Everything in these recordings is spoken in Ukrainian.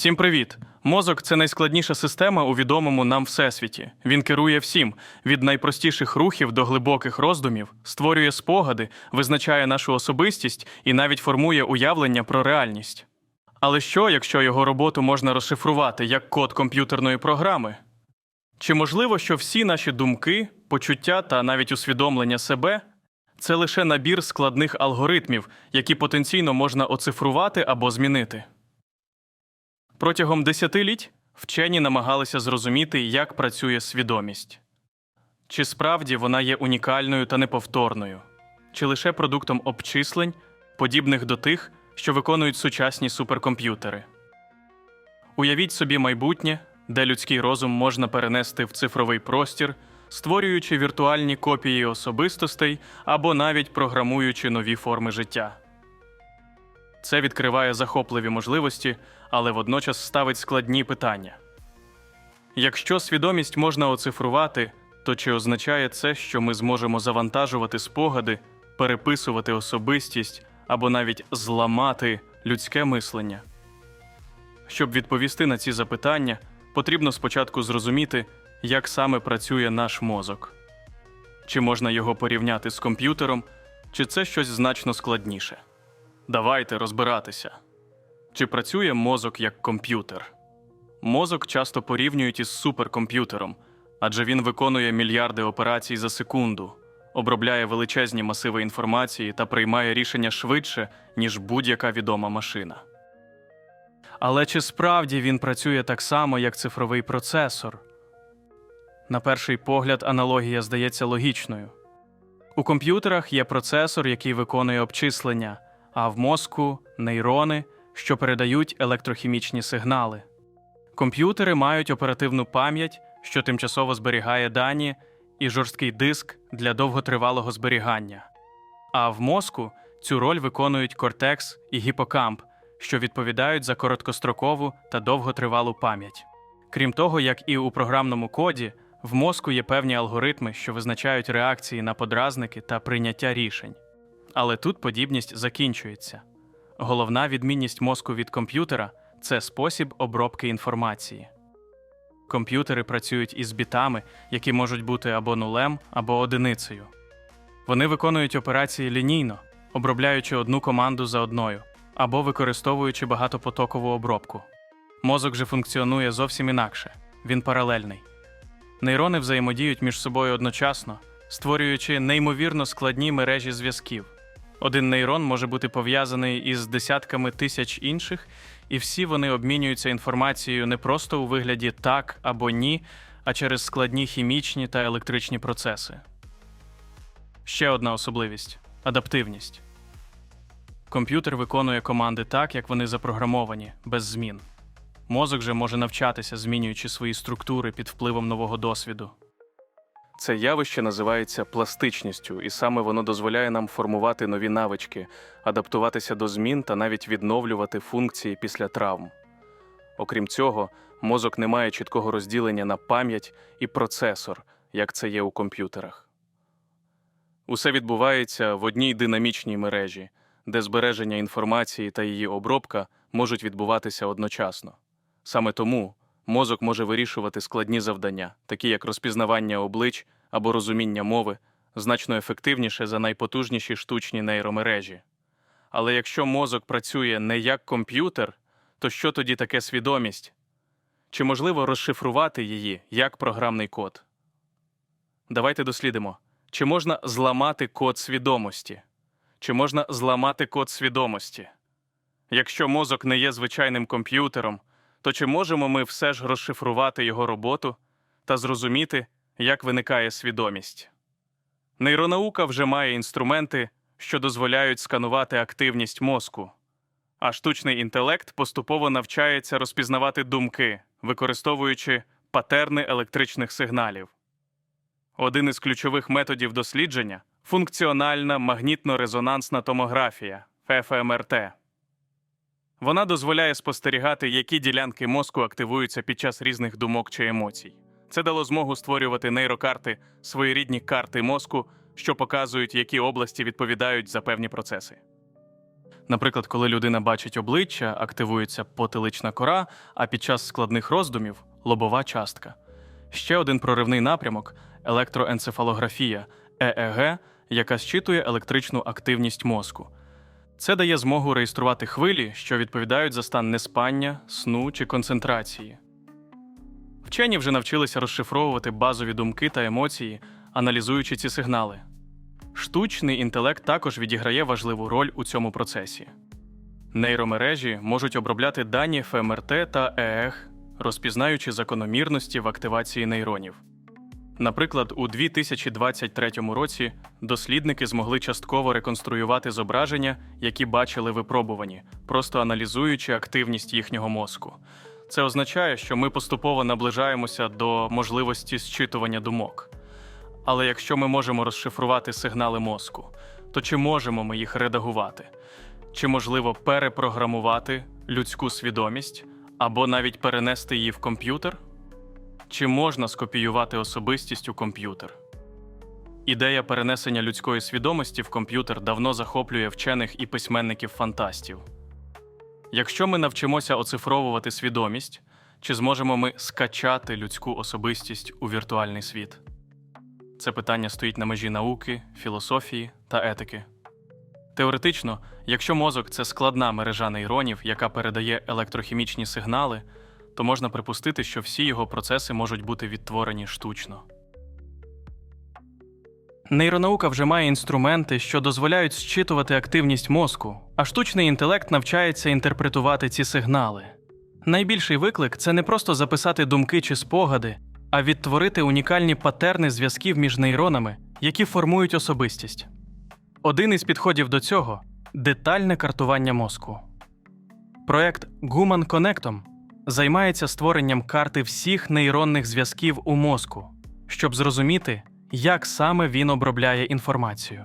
Всім привіт! Мозок це найскладніша система у відомому нам всесвіті. Він керує всім від найпростіших рухів до глибоких роздумів, створює спогади, визначає нашу особистість і навіть формує уявлення про реальність. Але що, якщо його роботу можна розшифрувати як код комп'ютерної програми? Чи можливо, що всі наші думки, почуття та навіть усвідомлення себе це лише набір складних алгоритмів, які потенційно можна оцифрувати або змінити? Протягом десятиліть вчені намагалися зрозуміти, як працює свідомість. Чи справді вона є унікальною та неповторною, чи лише продуктом обчислень, подібних до тих, що виконують сучасні суперкомп'ютери. Уявіть собі майбутнє, де людський розум можна перенести в цифровий простір, створюючи віртуальні копії особистостей або навіть програмуючи нові форми життя. Це відкриває захопливі можливості, але водночас ставить складні питання. Якщо свідомість можна оцифрувати, то чи означає це, що ми зможемо завантажувати спогади, переписувати особистість або навіть зламати людське мислення? Щоб відповісти на ці запитання, потрібно спочатку зрозуміти, як саме працює наш мозок. Чи можна його порівняти з комп'ютером, чи це щось значно складніше? Давайте розбиратися. Чи працює мозок як комп'ютер? Мозок часто порівнюють із суперкомп'ютером, адже він виконує мільярди операцій за секунду, обробляє величезні масиви інформації та приймає рішення швидше, ніж будь-яка відома машина. Але чи справді він працює так само, як цифровий процесор? На перший погляд, аналогія здається логічною. У комп'ютерах є процесор, який виконує обчислення, а в мозку нейрони, що передають електрохімічні сигнали. Комп'ютери мають оперативну пам'ять, що тимчасово зберігає дані, і жорсткий диск для довготривалого зберігання. А в мозку цю роль виконують кортекс і гіпокамп, що відповідають за короткострокову та довготривалу пам'ять. Крім того, як і у програмному коді, в мозку є певні алгоритми, що визначають реакції на подразники та прийняття рішень. Але тут подібність закінчується. Головна відмінність мозку від комп'ютера це спосіб обробки інформації. Комп'ютери працюють із бітами, які можуть бути або нулем, або одиницею. Вони виконують операції лінійно, обробляючи одну команду за одною, або використовуючи багатопотокову обробку. Мозок же функціонує зовсім інакше він паралельний. Нейрони взаємодіють між собою одночасно, створюючи неймовірно складні мережі зв'язків. Один нейрон може бути пов'язаний із десятками тисяч інших, і всі вони обмінюються інформацією не просто у вигляді так або ні, а через складні хімічні та електричні процеси. Ще одна особливість адаптивність. Комп'ютер виконує команди так, як вони запрограмовані, без змін. Мозок же може навчатися, змінюючи свої структури під впливом нового досвіду. Це явище називається пластичністю, і саме воно дозволяє нам формувати нові навички, адаптуватися до змін та навіть відновлювати функції після травм. Окрім цього, мозок не має чіткого розділення на пам'ять і процесор, як це є у комп'ютерах. Усе відбувається в одній динамічній мережі, де збереження інформації та її обробка можуть відбуватися одночасно. Саме тому мозок може вирішувати складні завдання, такі як розпізнавання облич або розуміння мови, значно ефективніше за найпотужніші штучні нейромережі. Але якщо мозок працює не як комп'ютер, то що тоді таке свідомість? Чи можливо розшифрувати її як програмний код? Давайте дослідимо, чи можна зламати код свідомості? Чи можна зламати код свідомості? Якщо мозок не є звичайним комп'ютером, то чи можемо ми все ж розшифрувати його роботу та зрозуміти, як виникає свідомість? Нейронаука вже має інструменти, що дозволяють сканувати активність мозку, а штучний інтелект поступово навчається розпізнавати думки, використовуючи патерни електричних сигналів. Один із ключових методів дослідження функціональна магнітно-резонансна томографія ФФМРТ. Вона дозволяє спостерігати, які ділянки мозку активуються під час різних думок чи емоцій. Це дало змогу створювати нейрокарти, своєрідні карти мозку, що показують, які області відповідають за певні процеси. Наприклад, коли людина бачить обличчя, активується потилична кора, а під час складних роздумів лобова частка. Ще один проривний напрямок електроенцефалографія ЕЕГ, яка зчитує електричну активність мозку. Це дає змогу реєструвати хвилі, що відповідають за стан неспання, сну чи концентрації. Вчені вже навчилися розшифровувати базові думки та емоції, аналізуючи ці сигнали. Штучний інтелект також відіграє важливу роль у цьому процесі. Нейромережі можуть обробляти дані ФМРТ та ЕЕГ, розпізнаючи закономірності в активації нейронів. Наприклад, у 2023 році дослідники змогли частково реконструювати зображення, які бачили випробувані, просто аналізуючи активність їхнього мозку. Це означає, що ми поступово наближаємося до можливості зчитування думок. Але якщо ми можемо розшифрувати сигнали мозку, то чи можемо ми їх редагувати? Чи можливо перепрограмувати людську свідомість або навіть перенести її в комп'ютер? Чи можна скопіювати особистість у комп'ютер? Ідея перенесення людської свідомості в комп'ютер давно захоплює вчених і письменників-фантастів. Якщо ми навчимося оцифровувати свідомість, чи зможемо ми скачати людську особистість у віртуальний світ? Це питання стоїть на межі науки, філософії та етики. Теоретично, якщо мозок це складна мережа нейронів, яка передає електрохімічні сигнали, то можна припустити, що всі його процеси можуть бути відтворені штучно. Нейронаука вже має інструменти, що дозволяють зчитувати активність мозку, а штучний інтелект навчається інтерпретувати ці сигнали. Найбільший виклик це не просто записати думки чи спогади, а відтворити унікальні патерни зв'язків між нейронами, які формують особистість. Один із підходів до цього детальне картування мозку. Проект Guman Connectom займається створенням карти всіх нейронних зв'язків у мозку, щоб зрозуміти, як саме він обробляє інформацію.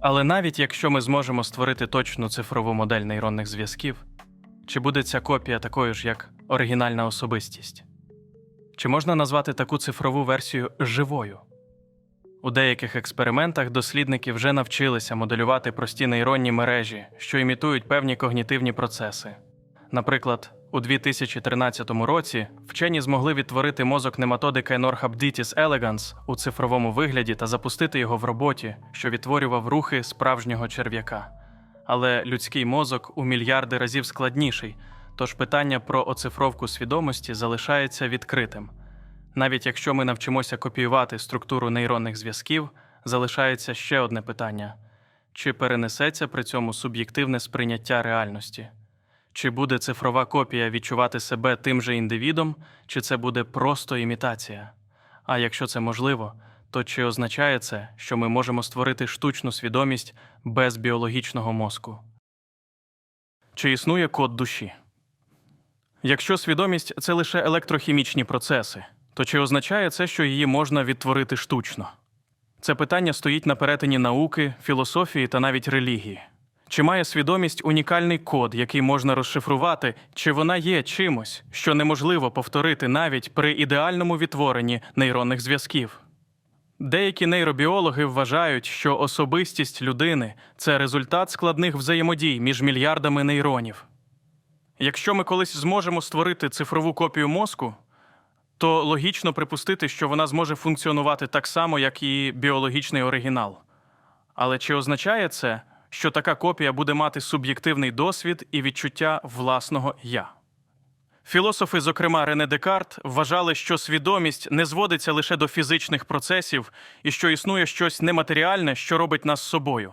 Але навіть якщо ми зможемо створити точну цифрову модель нейронних зв'язків, чи буде ця копія такою ж, як оригінальна особистість? Чи можна назвати таку цифрову версію живою? У деяких експериментах дослідники вже навчилися моделювати прості нейронні мережі, що імітують певні когнітивні процеси. Наприклад, у 2013 році вчені змогли відтворити мозок нематоди Caenorhabditis elegans у цифровому вигляді та запустити його в роботі, що відтворював рухи справжнього черв'яка. Але людський мозок у мільярди разів складніший, тож питання про оцифровку свідомості залишається відкритим. Навіть якщо ми навчимося копіювати структуру нейронних зв'язків, залишається ще одне питання: чи перенесеться при цьому суб'єктивне сприйняття реальності? Чи буде цифрова копія відчувати себе тим же індивідом, чи це буде просто імітація? А якщо це можливо, то чи означає це, що ми можемо створити штучну свідомість без біологічного мозку? Чи існує код душі? Якщо свідомість це лише електрохімічні процеси, то чи означає це, що її можна відтворити штучно? Це питання стоїть на перетині науки, філософії та навіть релігії. Чи має свідомість унікальний код, який можна розшифрувати, чи вона є чимось, що неможливо повторити навіть при ідеальному відтворенні нейронних зв'язків? Деякі нейробіологи вважають, що особистість людини це результат складних взаємодій між мільярдами нейронів. Якщо ми колись зможемо створити цифрову копію мозку, то логічно припустити, що вона зможе функціонувати так само, як і біологічний оригінал. Але чи означає це, що така копія буде мати суб'єктивний досвід і відчуття власного я? Філософи, зокрема Рене Декарт, вважали, що свідомість не зводиться лише до фізичних процесів і що існує щось нематеріальне, що робить нас собою.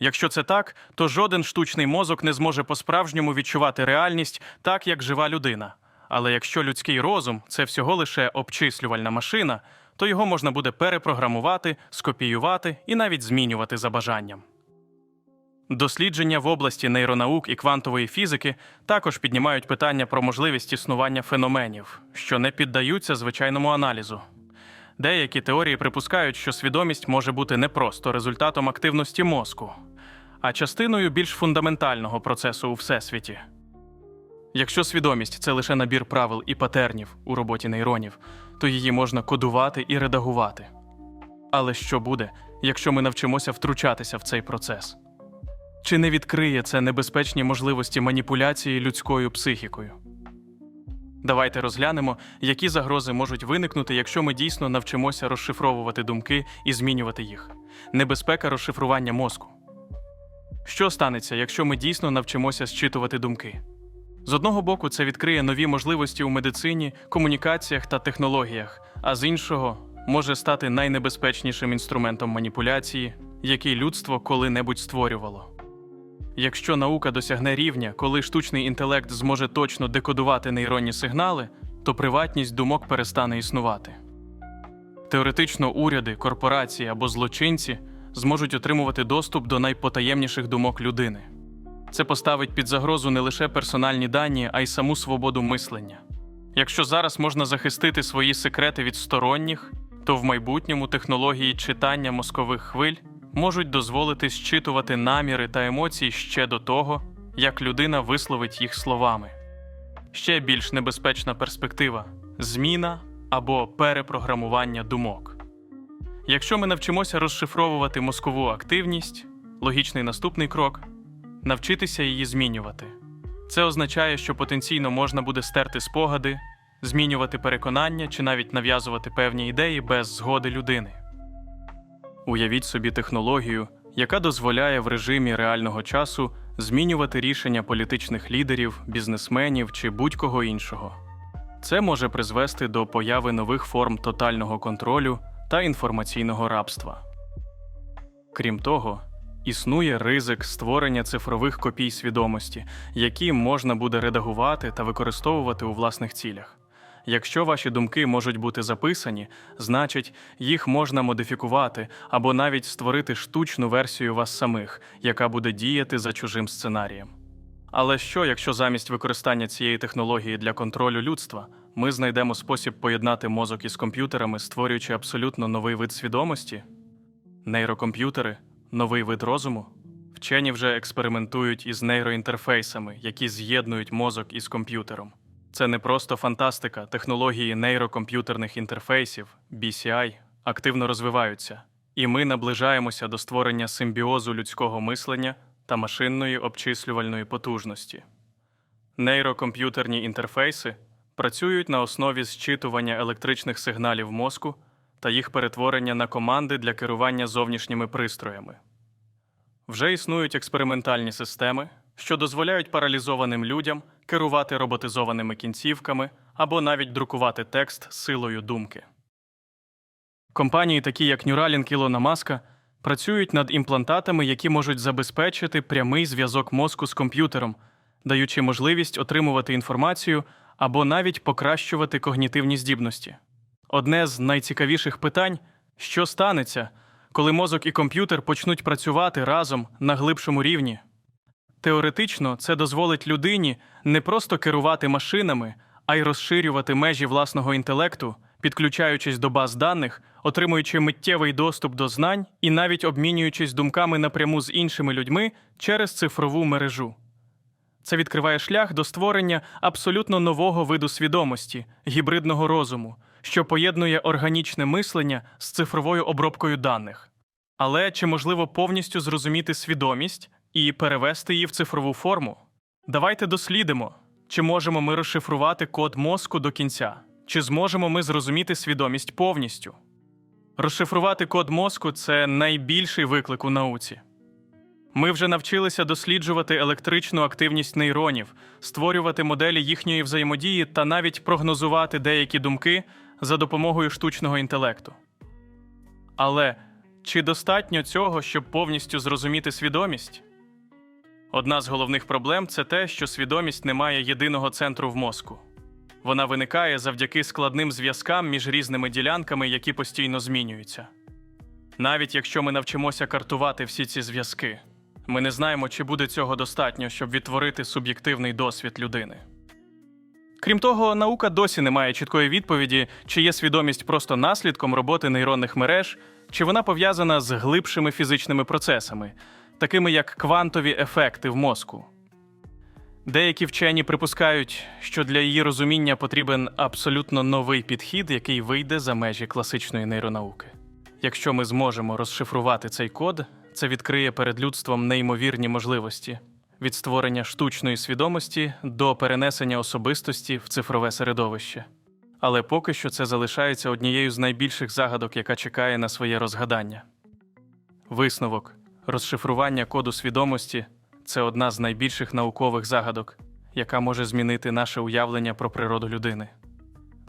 Якщо це так, то жоден штучний мозок не зможе по-справжньому відчувати реальність так, як жива людина. Але якщо людський розум це всього лише обчислювальна машина, то його можна буде перепрограмувати, скопіювати і навіть змінювати за бажанням. Дослідження в області нейронаук і квантової фізики також піднімають питання про можливість існування феноменів, що не піддаються звичайному аналізу. Деякі теорії припускають, що свідомість може бути не просто результатом активності мозку, а частиною більш фундаментального процесу у всесвіті. Якщо свідомість це лише набір правил і патернів у роботі нейронів, то її можна кодувати і редагувати. Але що буде, якщо ми навчимося втручатися в цей процес? Чи не відкриє це небезпечні можливості маніпуляції людською психікою? Давайте розглянемо, які загрози можуть виникнути, якщо ми дійсно навчимося розшифровувати думки і змінювати їх. Небезпека розшифрування мозку. Що станеться, якщо ми дійсно навчимося зчитувати думки? З одного боку, це відкриє нові можливості у медицині, комунікаціях та технологіях, а з іншого може стати найнебезпечнішим інструментом маніпуляції, який людство коли-небудь створювало. Якщо наука досягне рівня, коли штучний інтелект зможе точно декодувати нейронні сигнали, то приватність думок перестане існувати. Теоретично уряди, корпорації або злочинці зможуть отримувати доступ до найпотаємніших думок людини. Це поставить під загрозу не лише персональні дані, а й саму свободу мислення. Якщо зараз можна захистити свої секрети від сторонніх, то в майбутньому технології читання мозкових хвиль можуть дозволити зчитувати наміри та емоції ще до того, як людина висловить їх словами. Ще більш небезпечна перспектива зміна або перепрограмування думок. Якщо ми навчимося розшифровувати мозкову активність, логічний наступний крок навчитися її змінювати. Це означає, що потенційно можна буде стерти спогади, змінювати переконання чи навіть нав'язувати певні ідеї без згоди людини. Уявіть собі технологію, яка дозволяє в режимі реального часу змінювати рішення політичних лідерів, бізнесменів чи будь-кого іншого. Це може призвести до появи нових форм тотального контролю та інформаційного рабства. Крім того, існує ризик створення цифрових копій свідомості, які можна буде редагувати та використовувати у власних цілях. Якщо ваші думки можуть бути записані, значить їх можна модифікувати або навіть створити штучну версію вас самих, яка буде діяти за чужим сценарієм. Але що, якщо замість використання цієї технології для контролю людства ми знайдемо спосіб поєднати мозок із комп'ютерами, створюючи абсолютно новий вид свідомості? Нейрокомп'ютери новий вид розуму? Вчені вже експериментують із нейроінтерфейсами, які з'єднують мозок із комп'ютером. Це не просто фантастика, технології нейрокомп'ютерних інтерфейсів BCI активно розвиваються, і ми наближаємося до створення симбіозу людського мислення та машинної обчислювальної потужності. Нейрокомп'ютерні інтерфейси працюють на основі зчитування електричних сигналів мозку та їх перетворення на команди для керування зовнішніми пристроями. Вже існують експериментальні системи, що дозволяють паралізованим людям керувати роботизованими кінцівками або навіть друкувати текст силою думки. Компанії, такі як Neuralink Ілона Маска, працюють над імплантатами, які можуть забезпечити прямий зв'язок мозку з комп'ютером, даючи можливість отримувати інформацію або навіть покращувати когнітивні здібності. Одне з найцікавіших питань що станеться, коли мозок і комп'ютер почнуть працювати разом на глибшому рівні. Теоретично це дозволить людині не просто керувати машинами, а й розширювати межі власного інтелекту, підключаючись до баз даних, отримуючи миттєвий доступ до знань і навіть обмінюючись думками напряму з іншими людьми через цифрову мережу. Це відкриває шлях до створення абсолютно нового виду свідомості, гібридного розуму, що поєднує органічне мислення з цифровою обробкою даних. Але чи можливо повністю зрозуміти свідомість і перевести її в цифрову форму? Давайте дослідимо, чи можемо ми розшифрувати код мозку до кінця, чи зможемо ми зрозуміти свідомість повністю. Розшифрувати код мозку це найбільший виклик у науці. Ми вже навчилися досліджувати електричну активність нейронів, створювати моделі їхньої взаємодії та навіть прогнозувати деякі думки за допомогою штучного інтелекту. Але чи достатньо цього, щоб повністю зрозуміти свідомість? Одна з головних проблем це те, що свідомість не має єдиного центру в мозку. Вона виникає завдяки складним зв'язкам між різними ділянками, які постійно змінюються. Навіть якщо ми навчимося картувати всі ці зв'язки, ми не знаємо, чи буде цього достатньо, щоб відтворити суб'єктивний досвід людини. Крім того, наука досі не має чіткої відповіді, чи є свідомість просто наслідком роботи нейронних мереж, чи вона пов'язана з глибшими фізичними процесами, такими як квантові ефекти в мозку. Деякі вчені припускають, що для її розуміння потрібен абсолютно новий підхід, який вийде за межі класичної нейронауки. Якщо ми зможемо розшифрувати цей код, Це відкриє перед людством неймовірні можливості від створення штучної свідомості до перенесення особистості в цифрове середовище. Але поки що це залишається однією з найбільших загадок, яка чекає на своє розгадання. Висновок розшифрування коду свідомості це одна з найбільших наукових загадок, яка може змінити наше уявлення про природу людини.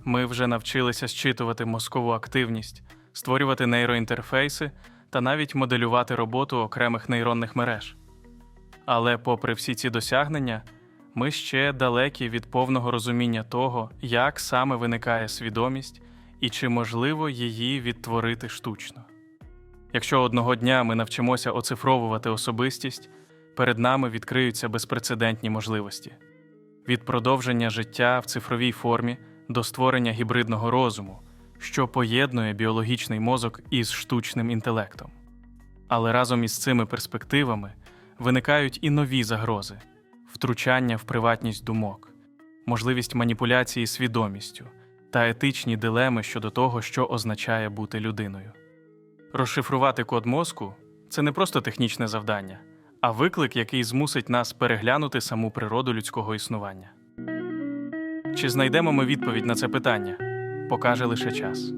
Ми вже навчилися зчитувати мозкову активність, створювати нейроінтерфейси та навіть моделювати роботу окремих нейронних мереж. Але, попри всі ці досягнення, ми ще далекі від повного розуміння того, як саме виникає свідомість і чи можливо її відтворити штучно. Якщо одного дня ми навчимося оцифровувати особистість, перед нами відкриються безпрецедентні можливості від продовження життя в цифровій формі до створення гібридного розуму, що поєднує біологічний мозок із штучним інтелектом. Але разом із цими перспективами виникають і нові загрози втручання в приватність думок, можливість маніпуляції свідомістю та етичні дилеми щодо того, що означає бути людиною. Розшифрувати код мозку це не просто технічне завдання, а виклик, який змусить нас переглянути саму природу людського існування. Чи знайдемо ми відповідь на це питання? Покаже лише час.